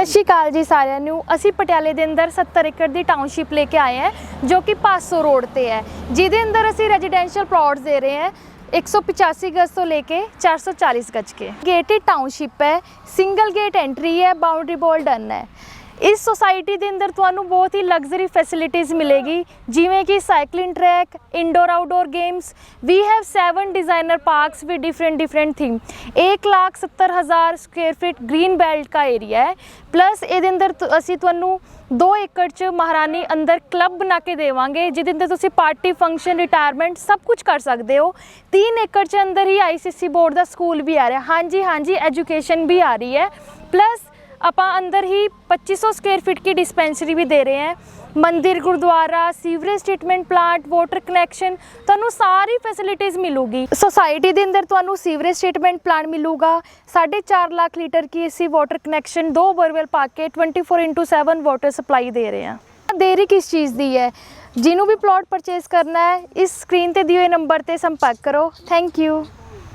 ਸਤਿ ਸ਼੍ਰੀ ਅਕਾਲ ਜੀ ਸਾਰਿਆਂ ਨੂੰ। ਅਸੀਂ ਪਟਿਆਲੇ ਦੇ ਅੰਦਰ 70 ਏਕੜ ਦੀ ਟਾਊਨਸ਼ਿਪ ਲੈ ਕੇ ਆਏ ਹਾਂ, ਜੋ ਕਿ ਪਾਸੋ ਰੋਡ ਤੇ ਹੈ। ਜਿਹਦੇ ਅੰਦਰ ਅਸੀਂ ਰੈਜ਼ੀਡੈਂਸ਼ੀਅਲ ਪਲਾਟਸ ਦੇ ਰਹੇ ਹਾਂ 185 ਗਜ਼ ਤੋਂ ਲੈ ਕੇ 440 ਗਜ਼ ਕੇ। ਗੇਟਡ ਟਾਊਨਸ਼ਿਪ ਹੈ ਸਿੰਗਲ ਗੇਟ ਐਂਟਰੀ ਹੈ ਬਾਉਂਡਰੀ ਬੋਲ ਡਨ ਹੈ। ਇਸ ਸੋਸਾਇਟੀ ਦੇ ਅੰਦਰ ਤੁਹਾਨੂੰ ਬਹੁਤ ਹੀ ਲਗਜ਼ਰੀ ਫੈਸਿਲਿਟੀਆਂ ਮਿਲੇਗੀ, ਜਿਵੇਂ ਕਿ cycling track indoor outdoor games we have seven designer parks we different different theme एक लाख सत्तर हज़ार स्क्वेयर फीट ग्रीन बेल्ट का एरिया ਪਲੱਸ ਇਹਦੇ ਅੰਦਰ ਅਸੀਂ ਤੁਹਾਨੂੰ 2 ਏਕੜ 'ਚ ਮਹਾਰਾਣੀ ਅੰਦਰ ਕਲੱਬ ਬਣਾ ਕੇ ਦੇਵਾਂਗੇ, ਜਿਹਦੇ ਅੰਦਰ ਤੁਸੀਂ ਪਾਰਟੀ ਫੰਕਸ਼ਨ ਰਿਟਾਇਰਮੈਂਟ ਸਭ ਕੁਝ ਕਰ ਸਕਦੇ ਹੋ। 3 ਏਕੜ 'ਚ ਅੰਦਰ ਹੀ ਆਈਸੀਸੀ ਬੋਰਡ ਦਾ ਸਕੂਲ ਵੀ ਆ ਰਿਹਾ। ਹਾਂਜੀ ਹਾਂਜੀ ਐਜੂਕੇਸ਼ਨ ਵੀ ਆ ਰਹੀ ਹੈ ਪਲੱਸ ਆਪਾਂ ਅੰਦਰ ਹੀ 2500 ਸਕੁਅਰ ਫੀਟ की डिस्पेंसरी भी दे रहे हैं ਮੰਦਿਰ Gurdwara sewerage treatment plant water connection ਤੁਹਾਨੂੰ ਸਾਰੀ ਫੈਸਿਲਿਟੀਜ਼ ਮਿਲੂਗੀ ਸੋਸਾਇਟੀ ਦੇ ਅੰਦਰ ਤੁਹਾਨੂੰ ਸੀਵਰੇਜ ਟ੍ਰੀਟਮੈਂਟ ਪਲਾਂਟ ਮਿਲੂਗਾ 4.5 ਲੱਖ ਲੀਟਰ ਕੀ ਅਸੀਂ ਵਾਟਰ ਕਨੈਕਸ਼ਨ ਦੋ ਬੋਰਵੈਲ ਪਾ ਕੇ 24/7 ਵਾਟਰ ਸਪਲਾਈ ਦੇ ਰਹੇ ਹਾਂ ਦੇਰੀ ਕਿਸ ਚੀਜ਼ ਦੀ ਹੈ ਜਿਹਨੂੰ ਵੀ ਪਲਾਟ ਪਰਚੇਸ ਕਰਨਾ ਹੈ ਇਸ ਸਕਰੀਨ ਤੇ ਦਿਏ ਹੋਏ ਨੰਬਰ ਤੇ ਸੰਪਰਕ ਕਰੋ ਥੈਂਕ ਯੂ